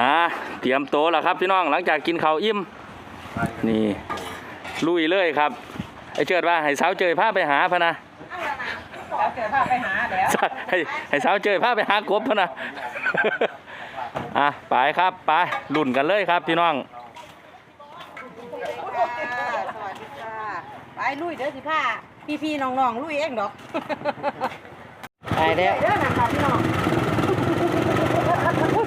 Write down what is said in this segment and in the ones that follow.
อ่าเตรียมโตวแล้วครับพี่น้องหลังจากกินข้าวอิ่มนี่ลุยเลยครับไอ้เจิดว่าให้สาวเจยพาไปหาพะนะแล้วเจอพาไปหาแล้วให้ให้สาวเจยพาไปหากบพะนะอะไปครับไปลุ่นกันเลยครับพี่น้องสวัสดีค่ะไปลุยเด้อสิผ้าพี่พี่ๆน้องๆลุยเองดอกไปเด้อเด้อนั่นค่ะพี่น้อง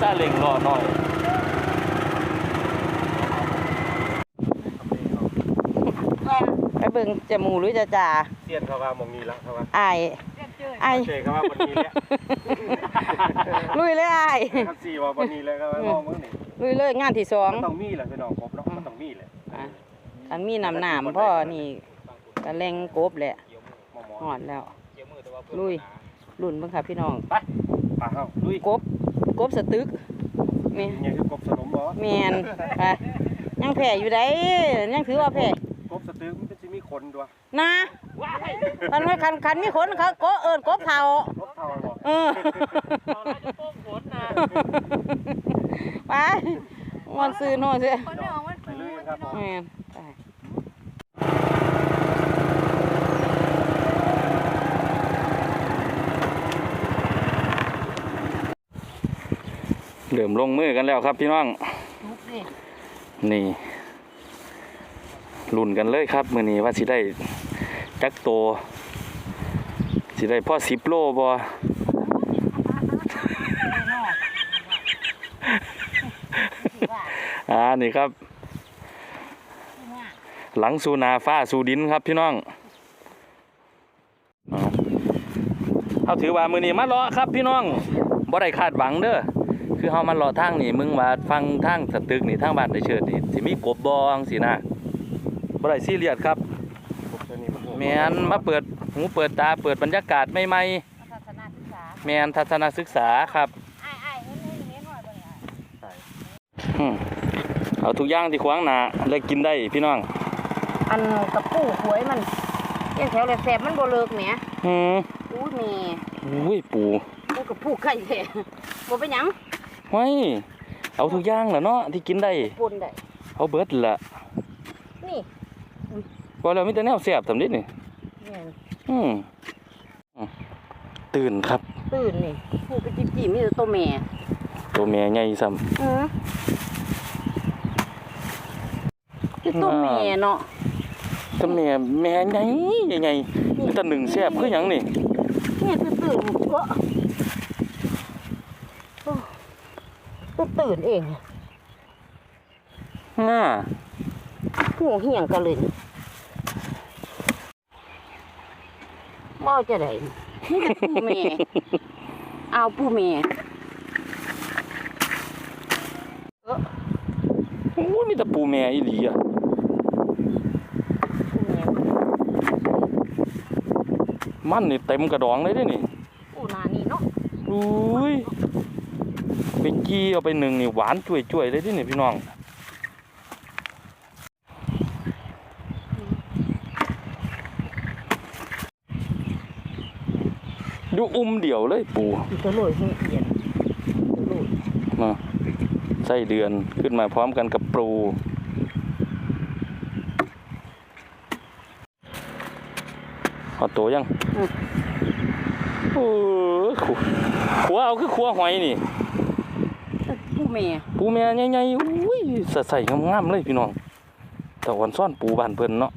ซาเล็งรอหน่อยไปเบิ่งจมูกหรือจะจ่าเตียนเขาว่ามองนี้แล้วเขาว่าอายอายเจเขาว่าบนนี้แล้วลุยเลยอายทักซี่ว่าบนนี้แล้วก็ว่ามองมึงนี่ลุยเลยงานที่สองมันต้องมีแหละพี่น้องครบเนาะมันต้องมีแหละอะอันมีน้ำหนามพ่อนี่กระแรงกบแหละหมอหมอหอดแล้วลุยลุ่นเบิ่งค่ะพี่น้องไปปลาเฮาลุยกบ กบสตึกนี่เนี่ยคือกบสนมบ่แมนไปยังแผ่อยู่ได้ยังถือว่าแผ่กบสตึกมันจะมีขนด้วยนะคันไม่คันคันมีขนเขาก็เอิญกบเผากบเท่าบ่เออไปมันซื้อโน่นสิไปลุยกันครับผมแม่นไป ริ่มลงมือกันแล้วครับพี่น้องลุกสินี่ลุ่นกันเลยครับมือนี้ว่าสิได้จักโตวสิได้พ่อสิบโลบ่อ่านี่ครับ หลังสูนาฟ้าสูดินครับพี่น้องเอาเอาถือว่ามือนี้มาเลาะครับพี่น้องบ่ได้คาดหวังเด้อ คือเฮามาเลาะทางนี่มึงว่าฟังทางสตึกนี่ทางบ้านได้เชิดนี่สิมีกบบองสินะบ่ได้ซีเรียสครับกบตัวนี้มันแมนมาเปิดหูเปิดตาเปิดบรรยากาศใหม่ทัศนศึกษาๆแมนทัศนศึกษาครับไอ้ไอ้เห็นเห็นเห็นหน่อยบ่เนี่ยอืมเอาทุกอย่างที่ขวางหน้าเลยกินได้พี่น้องอันกับปูหวยมันเลี้ยงแถวเลยแสบมันบ่เลิกแหมอืมอู้แม่อุ้ยปูปูกับปูไข่แท้บ่เป็นหยัง ไว้ยเอาทุกอย่างแหละเนาะที่กินได้ปนได้ เอาเบิดละนี่บ่แล้วมีแต่แนวแซ่บสำนิดนี่แม่นอืมอืมตื่นครับ ตื่นนี่ปูไปจิบจิมีแต่ตัวแม่ตัวแม่ใหญ่ซ้อือคือตัวแม่เนาะำตัวแม่แม่ใหญ่ใหญ่มีแต่หนึ่งแซ่บคือหยังนี่แม่ตื่นตื่นก็โอ้ ตื่นตื่นเองง่าหัวเหี่ยงกันเลยบ่จะได้นี่แต่ปูแม่เอาปูแม่โอ้ยมีแต่ปูแม่อีหลีอะปูแม่มันนี่เต็มกระดองเลยเด้นี่ปูนานี่เนาะอุ้ย ไปจี้เอาไปหนึ่งนี่หวานจ่วยๆเลยเดินี่พี่น้องดูอุ้มเดี่ยวเลยปูอีตัวโรยให้เอียนตัวโรยมาไส้เดือนขึ้นมาพร้อมกันกับปูเอาตัวยังโอ้ยขัวขัวเอาคือขัวหอยนี่ปู แม่ปูแม่ใหญ่ๆอุ้ยสะใสงามๆเลยพี่น้องแต่วันซ่อนปูบ้านเพิ่นเนาะ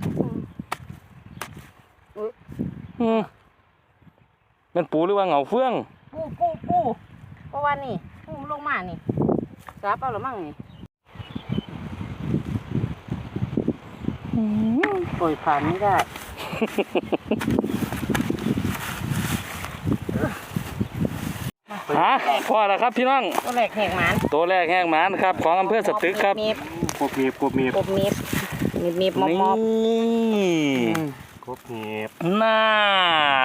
อืมแมันปูหรือว่าเหงาเฟืองปูปูปูเพราะว่านี่ปูมันลงมานี่ซับเอาละมั่งนี่ปล่อยผ่านไม่ได้ ฮะพอแล้วครับพี่น้อง ตัวแรกแหกหมันตัวแรกแห้งหมานครับ ของอำเภอสตึกครับมีบกบเหีบกบเหีบกบมีบมีบมีบมอบนี่มอบอืมกบเหีบน่า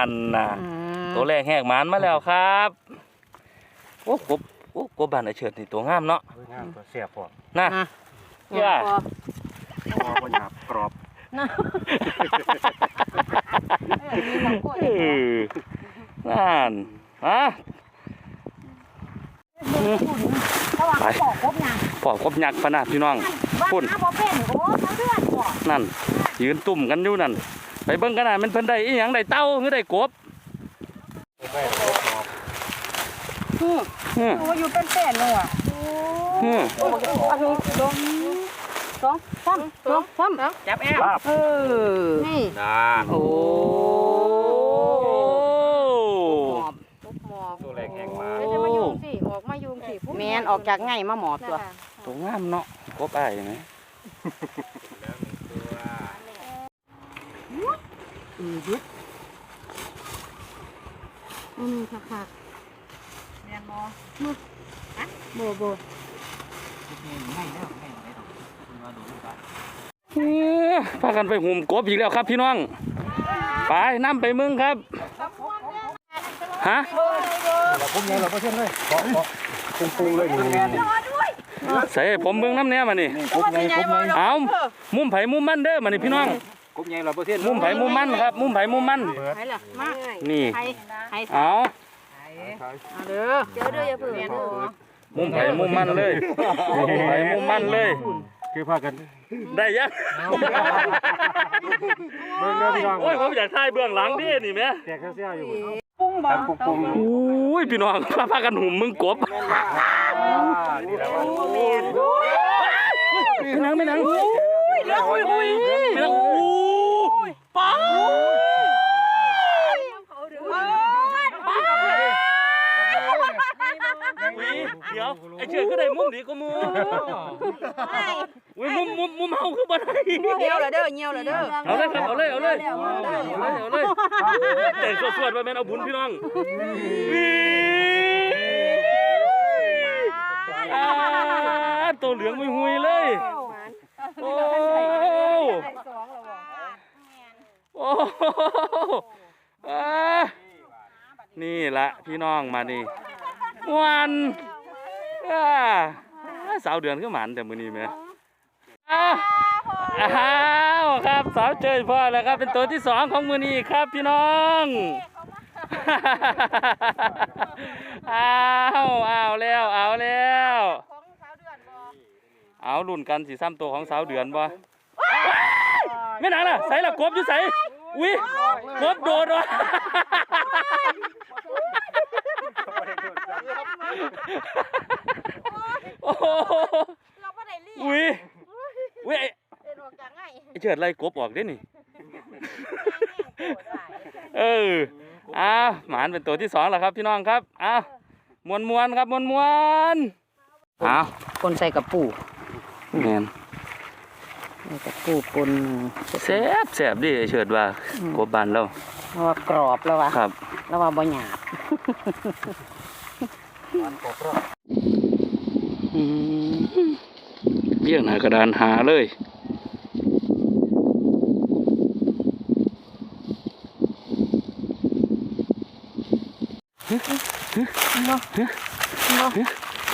นน่ะอืมตัวแรกแหกหมานมาแล้วครับโอ้กบโอ้กบบ้านไอเฉิดนี่ตัวงามเนาะเฮ้ยงามตัวเสียบพอน่ะนะย่าพอพอบ่หยาบกรอบนะเออมีบางคนเออน่านฮะ เบเพราะว่าเขาบอกครบยังปอบครบยักษ์พะนะพี่น้องว่าพุ่นหาบ่เป็นโอ้เขาเลือดบ่นั่น ยืนตุ่มกันอยู่นั่น ไปเบิ่งกันน่ะมันเพิ่นได้อีหยังได้เต้าหรือได้กบไม่ครบหมอบฮึโอ้อยู่เป็นแป้นเลยอะฮึโอ้อันนี้สองสองสามสองสามจับแอลลาบเออนี่น่าโอ้ หมอบ หมอบตัวแรกแห้งมาเดี๋ยวจะมายุงสิออกมายุงสิแมนออกจากไงมาหมอบตัวตัวงามเนาะกบอ้ายไหมอือยึดอืมคักคักแมนบอมือฮะโบโบเอ้อพากันไปหุ่มกบอีกแล้วครับพี่น้อง ไปนํไปมึงครับ ฮะผมไงเราก็เช่นเลยเกาะเกาะปุ้งปุ้งเลยนี่นี่ใส่ผมเบิ่งน้ำเนี้ยมานี่ผมไงผมไงเอามุมไผมุมมันเด้อมานี่พี่น้องผมไงเราก็เช่นมุมไผมุมมันครับ มุมไผมุมมันใครล่ะมานี่ใครใครเอาเอาเด้อเดี๋ยวเด้ออย่าเพิ่งมุมไผมุมมันเลยมุมไผมุมมันเลยคือพากันได้ยังเบิ่งเด้อพี่น้องโอ้ยผมอยากถ่ายเบื้องหลังดินี่แม่แจกเสี้ยวอยู่ ปุ้งบ่ปุ้งปุ้งอุ้ยพี่น้องพาพากันหุ่มมึงกบนี่แหละว่าไม่นังไม่นังอุ้ยแล้วอุ้ยอุ้ยไม่นังอุ้ยป้าอุ้ย เดี๋ยวไอ้เชือกก็ได้มุมดีก็มูอุ้ยมุมมุมมุมเฮาคือบ่ได้เหี่ยวละเด้อเหี่ยวละเด้อเอาเลยครับเอาเลยเอาเลยเอาเลยเอาเลยแต่สวดๆไปแม่นเอาบุญพี่น้องอ่าตัวเหลืองมุยหุยๆเลยโอ้โอ้อ่านี่ละพี่น้องมานี่วันอ่า สาวเดือนก็หมันแต่มือนี้แหม่อ้าวอ้าวครับสาวเจยพ่อแล้วครับเป็นตัวที่สองของมือนี้ครับพี่น้องอ้าวอ้าวแล้วเอาแล้วเอารุ่นกันสีซ้ำตัวของสาวเดือนบ่ไม่หนังล่ะใส่ละกบอยู่ใส่อุ้ยกบโดดว่ะ โอ้โหอุ้ยอุ้ยไอ้ไอ้เฉิดไล่กบออกได้นี่เอออ้าวหมานเป็นตัวที่สองแล้วครับพี่น้องครับอ้าวมวนมวนๆครับมวนมวนๆอ้าวคนใส่กับปูแม่นกับปูปนแซ่บแซ่บดิไอ้เฉิดว่ากบบานเราเพราะว่ากรอบแล้ววะครับแล้วว่าบ่หยาบอืม เบี้ยงหน้ากระดานหาเลย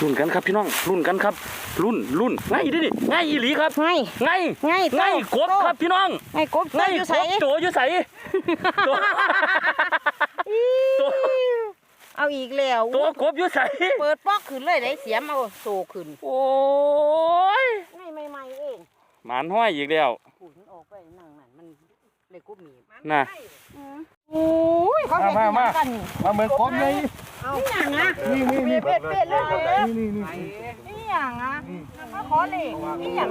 รุ่นกันครับพี่น้องรุ่นกันครับ รุ่นรุ่นง่ายดิดิง่ายอีหลีครับไงง่ายไงง่ายกบครับพี่น้องไงกบง่ายอยู่กใส่บโจอยู่ใส่ตัวตัว เอาอีกแล้วตัวกบอยู่ใส่เปิดปอกขึ้นเลยได้เสียมเอาโตขึ้น โอ้ยไม่ไม่ไม่เองหมานห้อยอีกแล้วปูนออกไปนั่งนั่นมันเลยกบมีน่ะโอ้ยเขามาเห็นมาหมายังกันมาเบิ่งผมไงเอานี่อย่างนะนี่นี่นี่เป็ดเป็ดเลยเลยนี่นี่นี่นี่อย่างอะมาขอเลขนี่อย่าง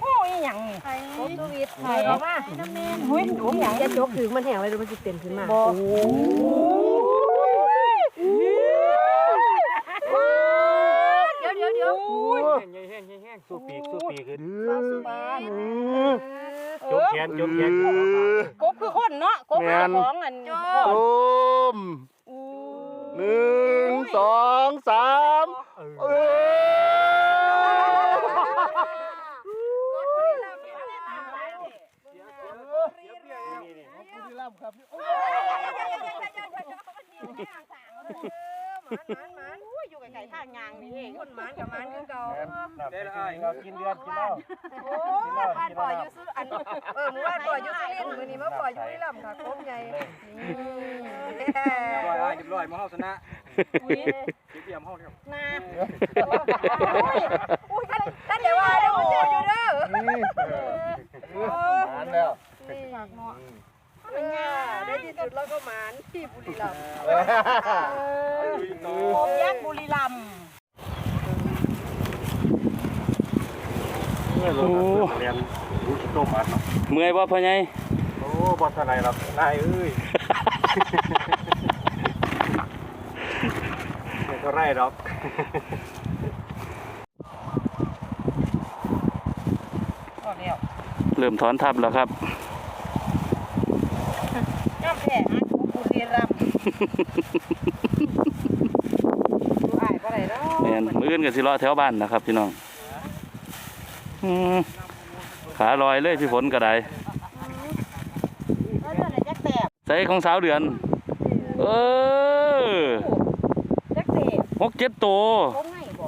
โอ้ยอย่างนี่กบสวิตไข่ออกมาหุ้ยหนูอย่างจะจกถึงมันแห้งอะไรดูมันจะเต็มขึ้นมาบอกเดี๋ยวเดี๋ยวเดี๋ยว สู้ปีกสู้ปีกขึ้นบ้านจกแขนจกแขนกบคือคนเนาะกบคือของอันต้มหนึ่งสองสามเออยู่ไกลๆทางยางนี่เองคนมันกับมันคือเก่าได้เลยเรากินเดือนกินเหล้าโอ้บ้านปล่อยอยู่ซื้ออันเออหมู่บ้านปล่อยอยู่ซื้อเล่นมื้อนี้มาปล่อยอยู่ที่ลำค่ะครบใหญ่นี่ร้อยอ้ายเรียบร้อยมาเฮาชนะอุ้ยนะอุ้ยท่านเดี๋ยวว่าเดี๋ยวโอ้อยู่เด้อหานแล้วมันง่าย ได้ที่สุดแล้วก็หมานที่บุรีรัมย์ผมยักษ์บุรีรัมย์เรียนต้มอัดเนาะเมื่อยบ่พ่อใหญ่โอ้บอสอะไรหรอกนายเอ้ยไม่เท่าไรหรอกก็แล้วเริ่มถอนทับแล้วครับ ย่อมแพ้ฮะบุรีรัมย์ดู อ้ายบ่ได้เนาะแม่นมื้ออื่นก็สิรอแถวบ้านนะครับพี่น้องอืมขาลอยเลยพี่ฝนก็ได้แล้วเดือนไหนจักแตบใส่ของสาวเดือน เออจักเตบหกเจ็ดตัวโค้งไงบ่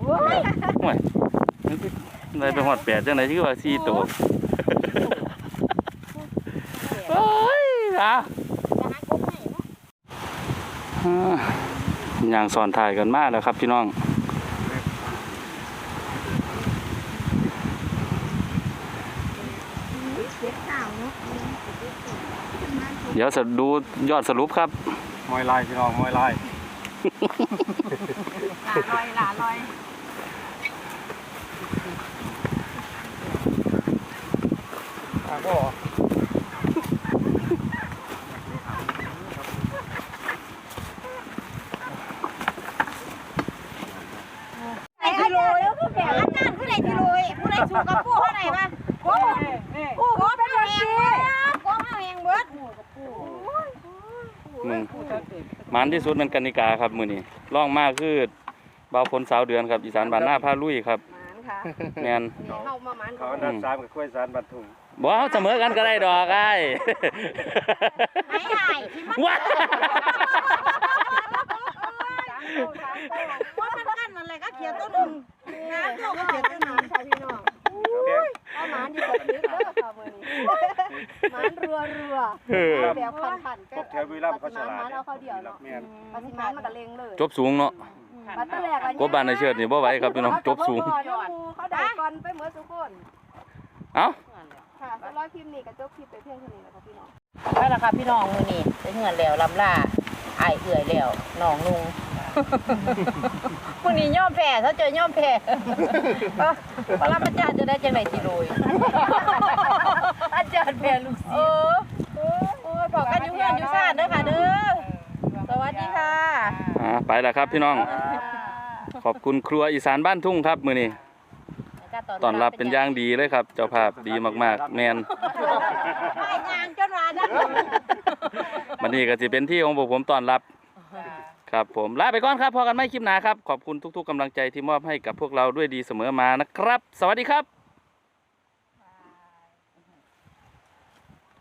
โอ้ยได้ไปหอดแปดจังไหนที่ว่าสี่ตัวโอ้ยอะจะหาโค้งไงเนาะอ่าอย่างสอนถ่ายกันมากแล้วครับพี่น้อง เดี๋ยวจะดูยอดสรุปครับ มอยลายพี่น้องมอยลายหลาลอยหลาลอยอะก็ ไอ้กิโลแล้วคือแผลอาจารย์คือไหนกิ โลผู้ใดสู้กับผู้เท่าไหร่บ้างโค้งผู้โค้งเป็นเองเบิดโค้งเอาเองเบิดมึงมันที่สุดมันกนิกาครับมือนี้ร่องมากคือเบาพลสาวเดือนครับอีสานบ้านหน้าผ้าลุยครับหมานค่ะแมนเข้ามาหมานเขาอันดับสามกับกล้วยสารบันทุงบ่เอาเสมอกันก็ได้ดอกไอ้ไอ้ไอ้ที่มันว้าว่ามันกันอะไรก็เขียนตัวหนึ่งนะเราก็เขียนตัวหหนึ่มางนค่ะพี่น้องเอา หมานดีกว่าคลิปเด้อค่ะมื้อนี้หมานเรือเรือเออ แบบพันๆพวกแถวบุรีรัมย์เขาฉลาดหมานเอาเข้าเดียวเนาะแม่นปฏิหมานมันก็เลงเลยจบสูงเนาะบัดตะแรกอะกบบ้านในเชิดนี่บ่ไหวครับพี่น้องจบสูง เขาได้ก่อนไปเหมือนทุกคนเอ้า ค่ะสำหรับคลิปนี้ก็จบคลิปไปเพียงเท่านี้นะคะพี่น้องไปแล้วค่ะพี่น้องมือนี่ไปเหือนแล้วลำล่าไอายเอื่อยแล้วน้องลุง มือนี้ย่อมแพ้ถ้าเจอย่อมแพ้เอ้อพระราชาจะได้จังไหนจิโรยอาจารย์แพ้ลูกศิษย์เออโอ้ยบอกกันอยู่เงินอยู่ซ่านเด้อค่ะเด้อสวัสดีค่ะอ่าไปแล้วครับพี่น้อง ขอบคุณครัวอีสานบ้านทุ่งครับมื้อนี้ต้อนรับเป็นอย่างดีเลยครับ เจ้าภาพดีมากๆแมนไม่ยางจนว่าได้วันนี้ก็สิเป็นที่ของพวกผมต้อนรับ ครับผมลาไปก่อนครับพอกันไม่คลิปหนาครับ ขอบคุณทุก ๆกำลังใจที่มอบให้กับพวกเราด้วยดีเสมอมานะครับ สวัสดีครับ